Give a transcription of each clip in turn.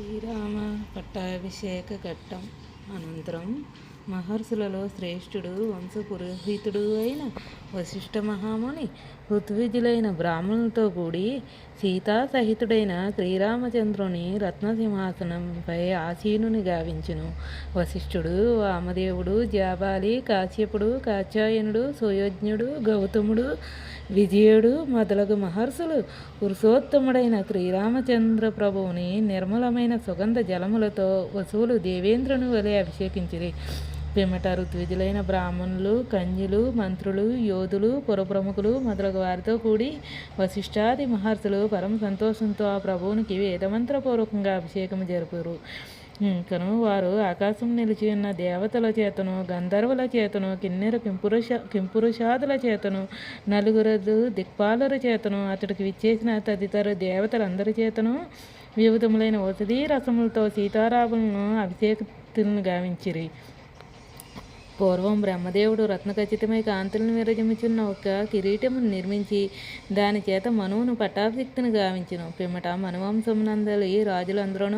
శ్రీరామ పట్టాభిషేక ఘట్టం అనంతరం మహర్షులలో శ్రేష్ఠుడు వంశపురోహితుడు అయిన వశిష్ఠ మహాముని ఋత్విజులైన బ్రాహ్మణులతో కూడి సీతా సహితుడైన శ్రీరామచంద్రుని రత్నసింహాసనంపై ఆసీనుని గావించును. వశిష్ఠుడు వామదేవుడు జాబాలి కాశ్యపుడు కాచాయనుడు సుయోజ్ఞుడు గౌతముడు విజయుడు మొదలగు మహర్షులు పురుషోత్తముడైన శ్రీరామచంద్ర ప్రభువుని నిర్మలమైన సుగంధ జలములతో వసువులు దేవేంద్రుని వలె అభిషేకించిరి. పిమ్మట ఋత్విజులైన బ్రాహ్మణులు కన్యులు మంత్రులు యోధులు పురప్రముఖులు మొదలగు వారితో కూడి వశిష్ఠాది మహర్షులు పరమ సంతోషంతో ఆ ప్రభువునికి వేదమంత్రపూర్వకంగా అభిషేకం జరుపురు. ఇంకను వారు ఆకాశం నిలిచి ఉన్న దేవతల చేతను గంధర్వుల చేతను కిన్నెర కింపురుష కింపురుషాదుల చేతను నలుగురు దిక్పాలుల చేతను అతడికి విచ్చేసిన తదితర దేవతలందరి చేతను వివిధములైన ఔషధీ రసములతో సీతారాములను అభిషేకతులను గావించిరి. పూర్వం బ్రహ్మదేవుడు రత్నఖచితమై కాంతులను విరజిమ్ముచున్న ఒక కిరీటమును నిర్మించి దాని చేత మనువును పట్టాభిక్తిని గావించును. పిమ్మట మనువంశమునందలి రాజులందరూ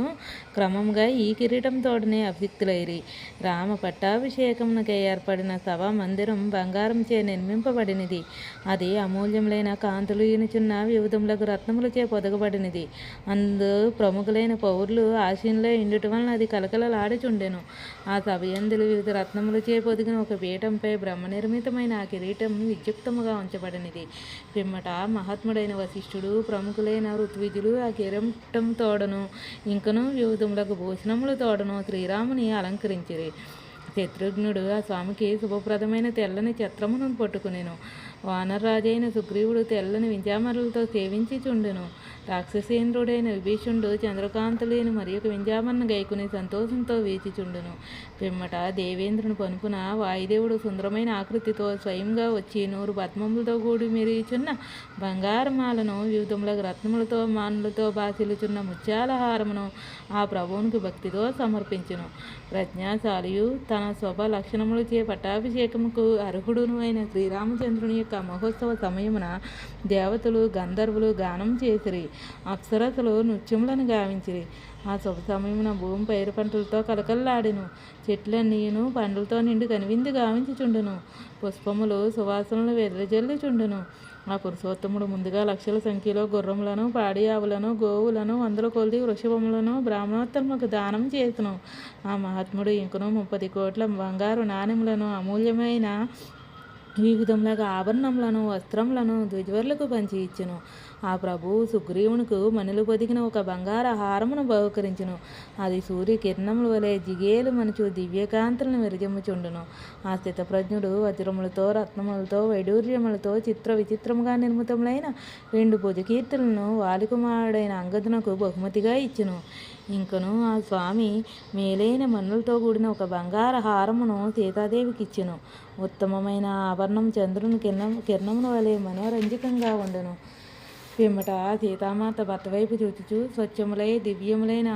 క్రమంగా ఈ కిరీటంతోడనే అభిక్తులైరి రామ పట్టాభిషేకమునకై ఏర్పడిన సభా మందిరం బంగారంచే నిర్మింపబడినది. అది అమూల్యములైన కాంతులు ఈనుచున్న వివిధములకు రత్నములచే పొదగబడినది. అందు ప్రముఖులైన పౌరులు ఆశీనులై ఇండుట వలన అది కలకలలాడుచుండెను. ఆ సభ ఎందులు వివిధ రత్నములచే పొదిగిన ఒక పీఠంపై బ్రహ్మ నిర్మితమైన ఆ కిరీటం విద్యుక్తముగా ఉంచబడినది. పిమ్మట మహాత్ముడైన వశిష్ఠుడు ప్రముఖులైన ఋత్విజులు ఆ కిరీటం తోడను ఇంకను వివిధములకు భూషణముల తోడను శ్రీరాముని అలంకరించిరి. శత్రుఘ్నుడు ఆ స్వామికి శుభప్రదమైన తెల్లని చిత్రమును పట్టుకునేను. వానరరాజైన సుగ్రీవుడు తెల్లని వింజామరులతో సేవించి చుండెను రాక్షసేంద్రుడైన విభీషణుడు చంద్రకాంత లేని మరి ఒక వింజామరను గైకుని సంతోషంతో వీచిచుండును. పిమ్మట దేవేంద్రుని పనుపున వాయుదేవుడు సుందరమైన ఆకృతితో స్వయంగా వచ్చి నూరు పద్మములతో కూడి మెరుగుచున్న బంగారమాలను వివిధముల రత్నములతో మానులతో బాసిలుచున్న ముత్యాలహారమును ఆ ప్రభువునికి భక్తితో సమర్పించును. ప్రజ్ఞాశాలియు తన స్వభ లక్షణములచే పట్టాభిషేకముకు అర్హుడును అయిన శ్రీరామచంద్రుని యొక్క మహోత్సవ సమయమున దేవతలు గంధర్వులు గానం చేసిరి అప్సరసలు నృత్యములను గావించిరి. ఆ శుభ సమయమున భూమి పైరు పంటలతో కలకల్లాడెను. చెట్లన్నీను పండ్లతో నిండి కనివింది గావించుచుండును. పుష్పములు సువాసనలు వెదజల్లుచుండును. ఆ పురుషోత్తముడు ముందుగా లక్షల సంఖ్యలో గుర్రములను పాడి ఆవులను గోవులను వందల కొలిది వృషభములను బ్రాహ్మణోత్తములకు దానం చేతును. ఆ మహాత్ముడు ఇంకను ముప్పది కోట్ల బంగారు నాణ్యములను అమూల్యమైన వివిధములుగా ఆభరణములను వస్త్రములను ద్విజవర్లకు పంచి ఇచ్చును. ఆ ప్రభువు సుగ్రీవునికి మణిలు పొదిగిన ఒక బంగార హారమును బహుకరించును. అది సూర్యకిరణముల వలె జిగేలు మనుచు దివ్యకాంతులను విరజమ్ముచుండును. ఆ స్థితప్రజ్ఞుడు వజ్రములతో రత్నములతో వైడూర్యములతో చిత్ర విచిత్రముగా నిర్మితములైన రెండు భుజకీర్తులను వాలికుమారుడైన అంగదునకు బహుమతిగా ఇచ్చును. ఇంకను ఆ స్వామి మేలైన మన్నులతో కూడిన ఒక బంగార హారమును సీతాదేవికి ఇచ్చెను ఉత్తమమైన ఆభరణం చంద్రుని కిరణం కిరణముల వలె మనోరంజకంగా ఉండను. పిమ్మట సీతామాత భర్త వైపు చూచుచు స్వచ్ఛములై దివ్యములైన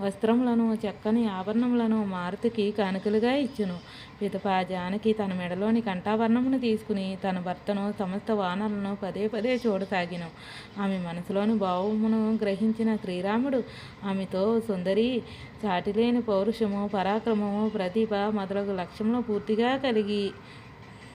వస్త్రములను చక్కని ఆభరణములను మారుతికి కానుకలుగా ఇచ్చును. పిదప జానకి తన మెడలోని కంఠాభరణమును తీసుకుని తన భర్తను సమస్త వానరులను పదే పదే చూడసాగిను ఆమె మనసులోని భావమును గ్రహించిన శ్రీరాముడు ఆమెతో సుందరి చాటిలేని పౌరుషము పరాక్రమము ప్రతిభ మొదలగు లక్ష్యములు పూర్తిగా కలిగి